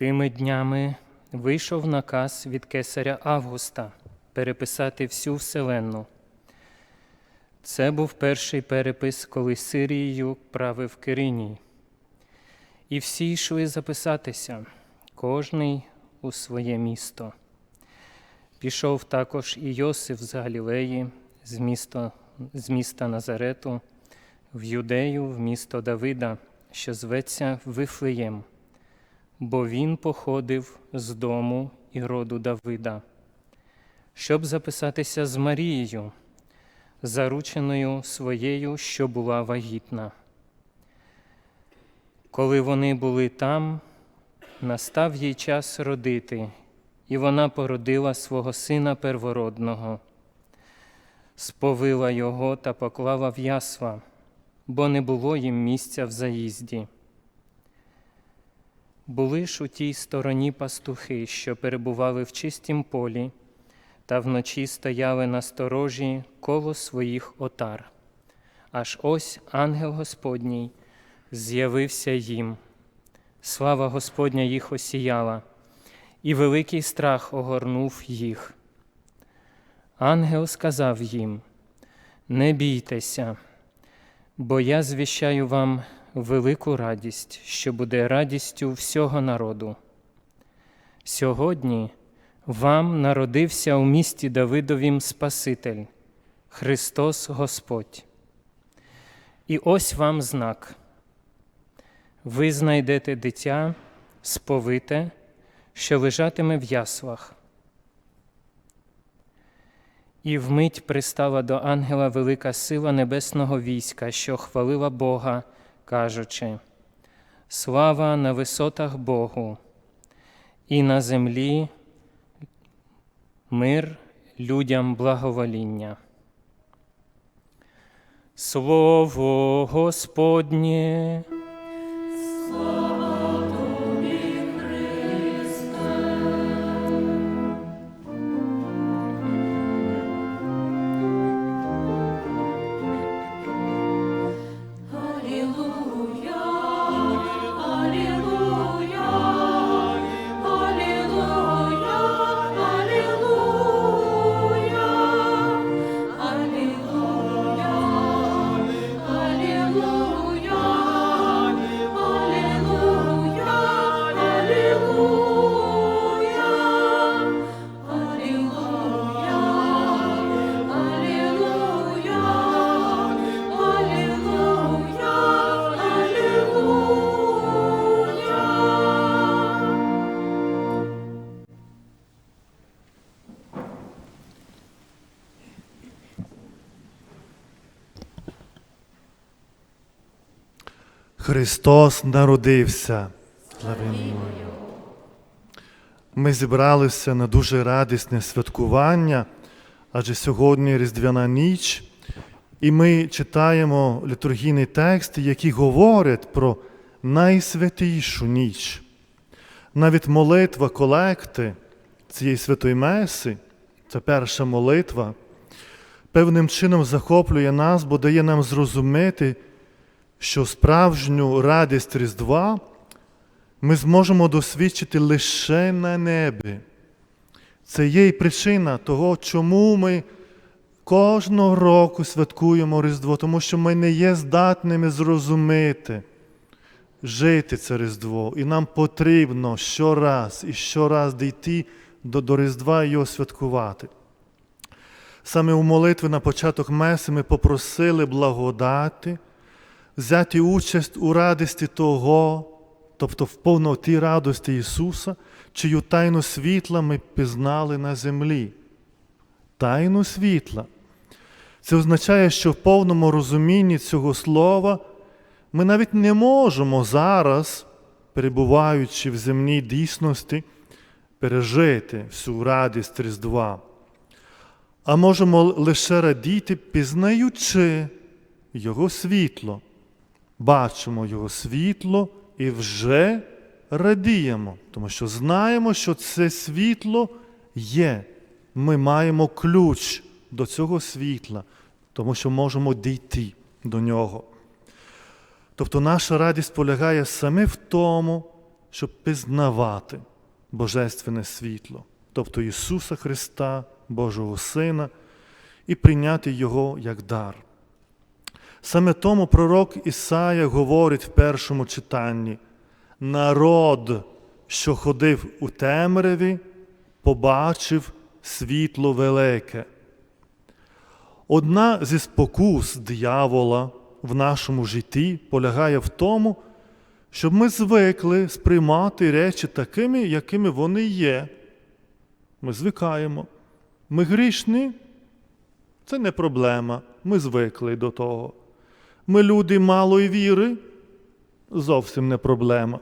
Тими днями вийшов наказ від кесаря Августа переписати всю вселенну. Це був перший перепис, коли Сирією правив Кириній. І всі йшли записатися, кожний у своє місто. Пішов також і Йосиф з Галілеї, з міста, з міста Назарету, в Юдею, в місто Давида, що зветься Вифлеєм бо він походив з дому і роду Давида, щоб записатися з Марією, зарученою своєю, що була вагітна. Коли вони були там, настав їй час родити, і вона породила свого сина первородного, сповила його та поклала в ясла, бо не було їм місця в заїзді. Були ж у тій стороні пастухи, що перебували в чистім полі, та вночі стояли на сторожі коло своїх отар. Аж ось ангел Господній з'явився їм. Слава Господня їх осіяла, і великий страх огорнув їх. Ангел сказав їм: Не бійтеся, бо я звіщаю вам велику радість, що буде радістю всього народу. Сьогодні вам народився у місті Давидовім Спаситель, Христос Господь. І ось вам знак. Ви знайдете дитя сповите, що лежатиме в яслах. І вмить пристала до ангела велика сила небесного війська, що хвалила Бога кажучи, слава на висотах Богу, і на землі мир людям благовоління. Слово Господнє. Алілуя, Христос народився. Ми зібралися на дуже радісне святкування, адже сьогодні Різдвяна ніч, і ми читаємо літургійний текст, який говорить про найсвятішу ніч. Навіть молитва колекти цієї святої Меси, це перша молитва, певним чином захоплює нас, бо дає нам зрозуміти, що справжню радість Різдва ми зможемо досвідчити лише на небі. Це є і причина того, чому ми кожного року святкуємо Різдво, тому що ми не є здатними зрозуміти, жити це Різдво. І нам потрібно щораз і щораз дійти до, до Різдва і його святкувати. Саме у молитві на початок Меси ми попросили благодати, взяти участь у радості того, тобто в повноті радості Ісуса, чию тайну світла ми пізнали на землі. Тайну світла. Це означає, що в повному розумінні цього слова ми навіть не можемо зараз, перебуваючи в земній дійсності, пережити всю радість Різдва, а можемо лише радіти, пізнаючи Його світло. Бачимо Його світло і вже радіємо, тому що знаємо, що це світло є. Ми маємо ключ до цього світла, тому що можемо дійти до нього. Тобто наша радість полягає саме в тому, щоб пізнавати Божественне світло, тобто Ісуса Христа, Божого Сина, і прийняти Його як дар. Саме тому пророк Ісая говорить в першому читанні: народ, що ходив у темряві, побачив світло велике. Одна зі спокус диявола в нашому житті полягає в тому, щоб ми звикли сприймати речі такими, якими вони є. Ми звикаємо. Ми грішні, це не проблема. Ми звикли до того. Ми люди малої віри, зовсім не проблема.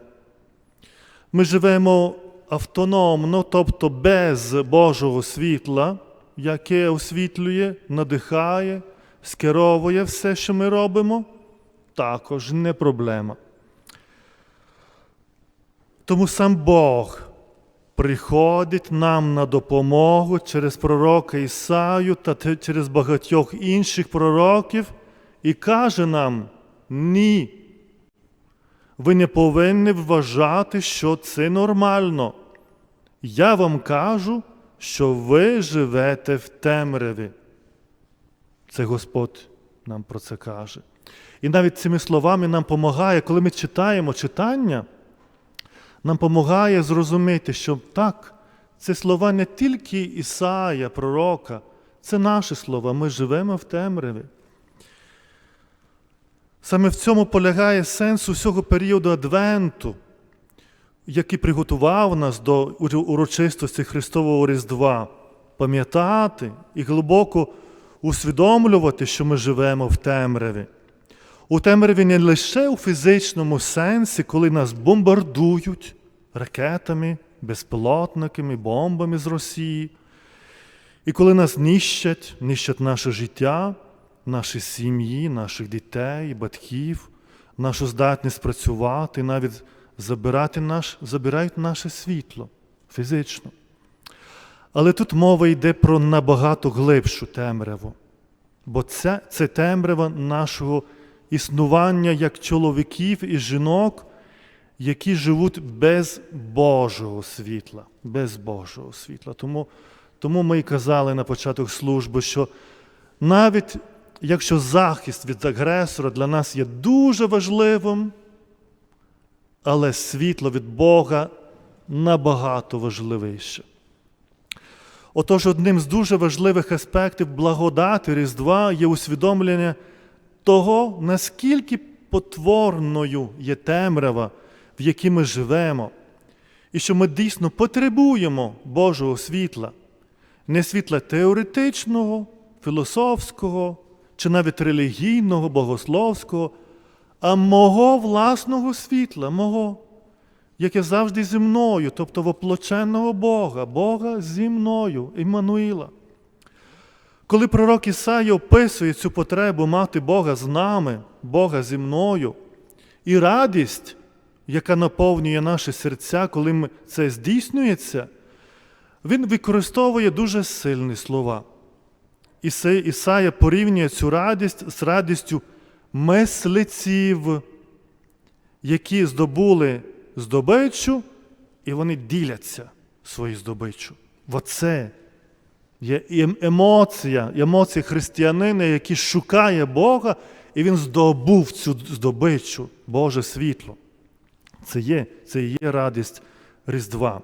Ми живемо автономно, тобто без Божого світла, яке освітлює, надихає, скеровує все, що ми робимо, також не проблема. Тому сам Бог приходить нам на допомогу через пророка Ісаю та через багатьох інших пророків і каже нам: ні. Ви не повинні вважати, що це нормально. Я вам кажу, що ви живете в темряві. Це Господь нам про це каже. І навіть цими словами нам допомагає, коли ми читаємо читання, нам допомагає зрозуміти, що так, це слова не тільки Ісая, пророка, це наші слова. Ми живемо в темряві. Саме в цьому полягає сенс усього періоду Адвенту, який приготував нас до урочистості Христового Різдва, пам'ятати і глибоко усвідомлювати, що ми живемо в темряві. У темряві не лише у фізичному сенсі, коли нас бомбардують ракетами, безпілотниками, бомбами з Росії, і коли нас нищать, нищать наше життя, наші сім'ї, наших дітей, батьків, нашу здатність працювати, навіть забирати наш, забирають наше світло фізично. Але тут мова йде про набагато глибшу темряву, бо це, це темрява нашого існування як чоловіків і жінок, які живуть без Божого світла, без Божого світла. Тому, тому ми й казали на початок служби, що навіть якщо захист від агресора для нас є дуже важливим, але світло від Бога набагато важливіше. Отож, одним з дуже важливих аспектів благодати Різдва є усвідомлення того, наскільки потворною є темрява, в якій ми живемо, і що ми дійсно потребуємо Божого світла, не світла теоретичного, філософського чи навіть релігійного, богословського, а мого власного світла, мого, яке завжди зі мною, тобто воплоченого Бога, Бога зі мною, Іммануїла. Коли пророк Ісая описує цю потребу мати Бога з нами, Бога зі мною, і радість, яка наповнює наші серця, коли це здійснюється, він використовує дуже сильні слова. Ісая порівнює цю радість з радістю мислиців, які здобули здобичу, і вони діляться свою здобичу. Оце є ем- емоція, емоція християнина, який шукає Бога, і він здобув цю здобичу, Боже світло. Це є, це є радість Різдва.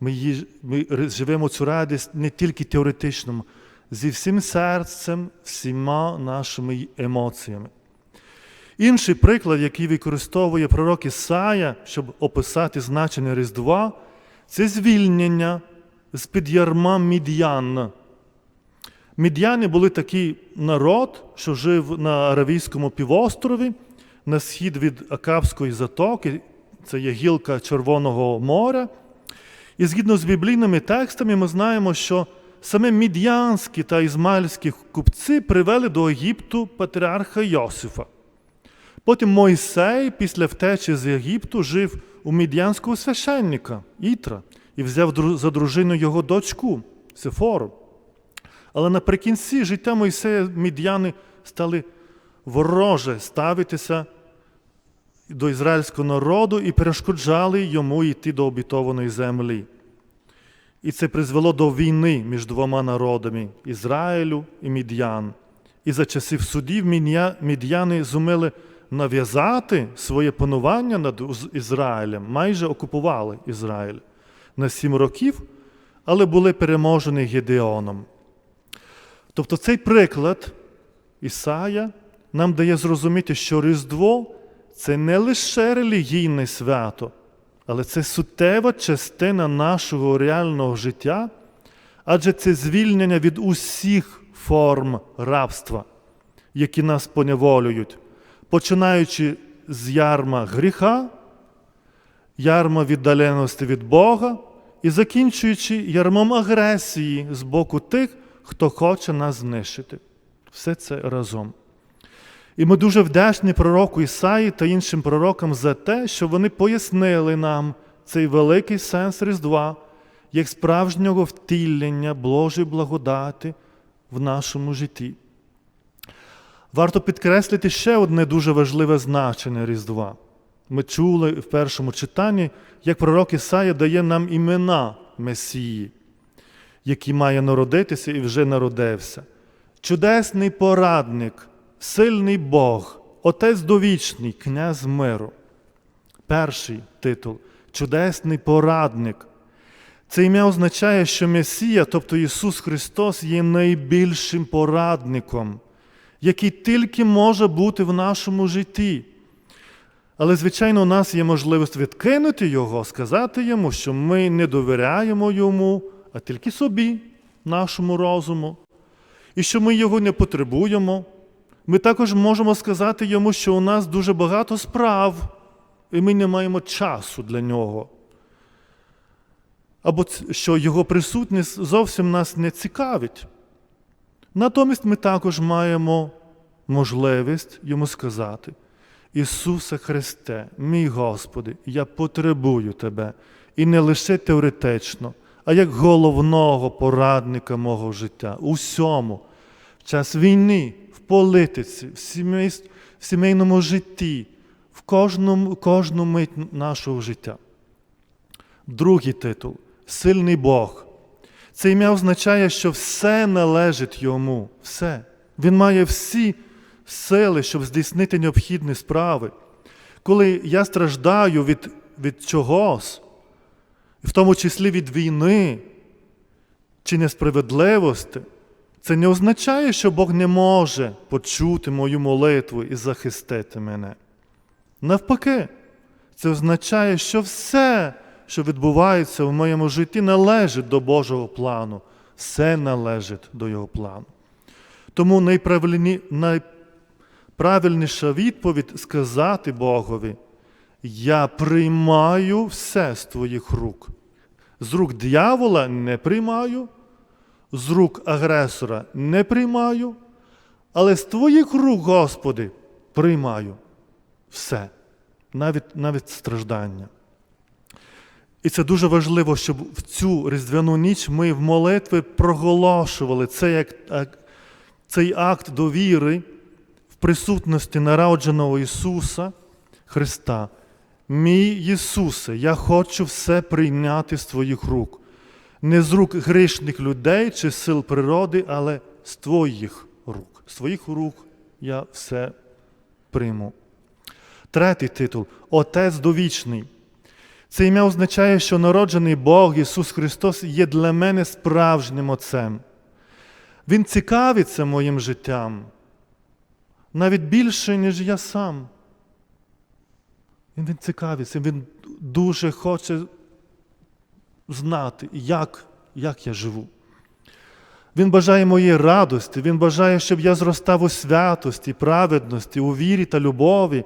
Ми, її, ми живемо цю радість не тільки теоретичному, зі всім серцем, всіма нашими емоціями. Інший приклад, який використовує пророк Ісая, щоб описати значення Різдва, це звільнення з-під ярма мід'ян. Мід'яни були такий народ, що жив на Аравійському півострові, на схід від Акавської затоки, це є гілка Червоного моря. І згідно з біблійними текстами, ми знаємо, що саме мід'янські та ізмаїльські купці привели до Єгипту патріарха Йосифа. Потім Мойсей після втечі з Єгипту жив у мід'янського священника Ітра і взяв за дружину його дочку Сефору. Але наприкінці життя Мойсея мід'яни стали вороже ставитися до ізраїльського народу і перешкоджали йому йти до обітованої землі. І це призвело до війни між двома народами Ізраїлю і Мід'ян. І за часів судів мід'яни зуміли нав'язати своє панування над Ізраїлем, майже окупували Ізраїль на сім років, але були переможені Гедеоном. Тобто цей приклад Ісая нам дає зрозуміти, що Різдво це не лише релігійне свято, але це суттєва частина нашого реального життя, адже це звільнення від усіх форм рабства, які нас поневолюють, починаючи з ярма гріха, ярма віддаленості від Бога і закінчуючи ярмом агресії з боку тих, хто хоче нас знищити. Все це разом. І ми дуже вдячні пророку Ісаї та іншим пророкам за те, що вони пояснили нам цей великий сенс Різдва як справжнього втілення Божої благодаті в нашому житті. Варто підкреслити ще одне дуже важливе значення Різдва. Ми чули в першому читанні, як пророк Ісая дає нам імена Месії, який має народитися і вже народився. Чудесний порадник, сильний Бог, Отець довічний, князь миру. Перший титул чудесний порадник. Це ім'я означає, що Месія, тобто Ісус Христос, є найбільшим порадником, який тільки може бути в нашому житті. Але, звичайно, у нас є можливість відкинути Його, сказати йому, що ми не довіряємо йому, а тільки собі, нашому розуму, і що ми його не потребуємо. Ми також можемо сказати йому, що у нас дуже багато справ, і ми не маємо часу для нього. Або що його присутність зовсім нас не цікавить. Натомість ми також маємо можливість йому сказати: Ісусе Христе, мій Господи, я потребую Тебе, і не лише теоретично, а як головного порадника мого життя, у всьому, в час війни, політиці, в, сімей, в сімейному житті, в кожному, кожну мить нашого життя. Другий титул сильний Бог. Це ім'я означає, що все належить йому. Все. Він має всі сили, щоб здійснити необхідні справи. Коли я страждаю від, від чогось, в тому числі від війни чи несправедливості, це не означає, що Бог не може почути мою молитву і захистити мене. Навпаки, це означає, що все, що відбувається в моєму житті, належить до Божого плану. Все належить до Його плану. Тому найправильніша відповідь сказати Богові: Я приймаю все з твоїх рук. З рук диявола не приймаю, з рук агресора не приймаю, але з твоїх рук, Господи, приймаю все, навіть, навіть страждання. І це дуже важливо, щоб в цю різдвяну ніч ми в молитві проголошували цей, як- цей акт довіри в присутності народженого Ісуса Христа. Мій Ісусе, я хочу все прийняти з Твоїх рук. Не з рук грішних людей чи сил природи, але з Твоїх рук. З Твоїх рук я все прийму. Третій титул Отець довічний. Це ім'я означає, що народжений Бог Ісус Христос є для мене справжнім Отцем. Він цікавиться моїм життям навіть більше, ніж я сам. Він, цікавиться, він дуже хоче знати, як, як я живу. Він бажає моєї радості, Він бажає, щоб я зростав у святості, праведності, у вірі та любові.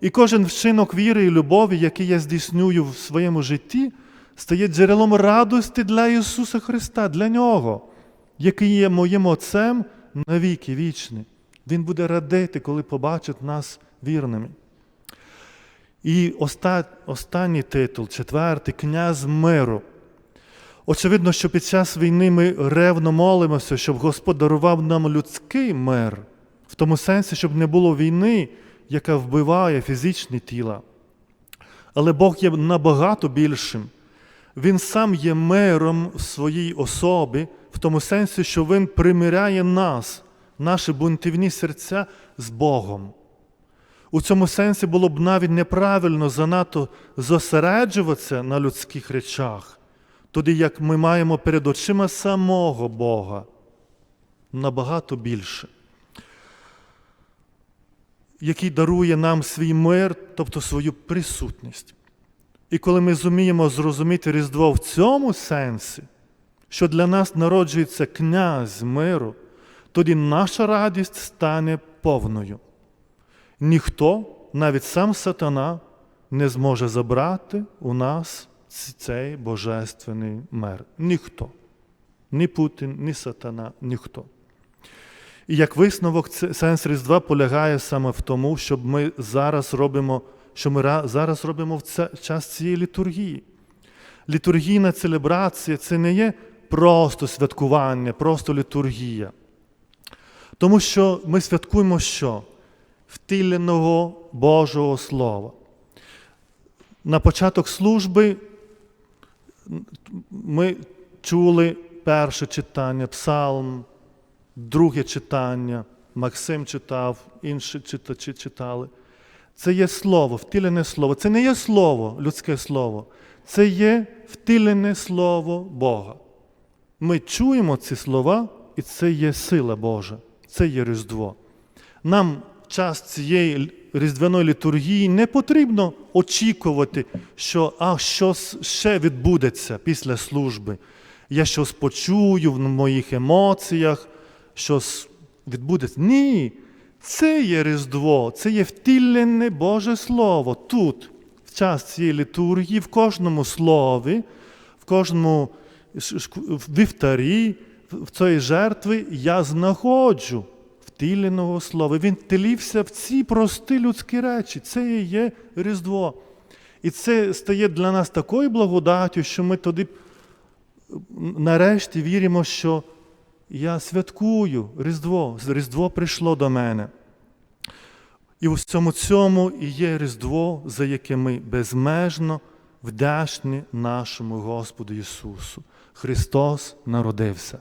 І кожен вчинок віри і любові, який я здійснюю в своєму житті, стає джерелом радості для Ісуса Христа, для Нього, який є моїм Отцем навіки вічні. Він буде радити, коли побачить нас вірними. І останній титул, четвертий, князь миру. Очевидно, що під час війни ми ревно молимося, щоб Господь дарував нам людський мир, в тому сенсі, щоб не було війни, яка вбиває фізичні тіла. Але Бог є набагато більшим. Він сам є миром в своїй особі, в тому сенсі, що Він примиряє нас, наші бунтівні серця з Богом. У цьому сенсі було б навіть неправильно занадто зосереджуватися на людських речах, тоді як ми маємо перед очима самого Бога набагато більше, який дарує нам свій мир, тобто свою присутність. І коли ми зуміємо зрозуміти Різдво в цьому сенсі, що для нас народжується князь миру, тоді наша радість стане повною. Ніхто, навіть сам сатана, не зможе забрати у нас цей божественний мир. Ніхто. Ні Путін, ні сатана, ніхто. І як висновок, сенс Різдва полягає саме в тому, щоб ми зараз робимо, що ми зараз робимо в час цієї літургії. Літургійна целебрація це не є просто святкування, просто літургія. Тому що ми святкуємо що? Втіленого Божого Слова. На початок служби ми чули перше читання, псалм, друге читання, Максим читав, інші читачі читали. Це є слово, втілене слово. Це не є слово, людське слово, це є втілене слово Бога. Ми чуємо ці слова, і це є сила Божа, це є Різдво. Нам час цієї різдвяної літургії не потрібно очікувати, що а щось ще відбудеться після служби. Я щось почую в моїх емоціях, щось відбудеться. Ні, це є Різдво, це є втілене Боже Слово. Тут, в час цієї літургії, в кожному слові, в кожному вівтарі, в цій жертві я знаходжу втіленого слова. Він втілився в ці прості людські речі. Це і є Різдво. І це стає для нас такою благодаттю, що ми тоді нарешті віримо, що я святкую Різдво, Різдво прийшло до мене. І у всьому цьому і є Різдво, за яке ми безмежно вдячні нашому Господу Ісусу. Христос народився.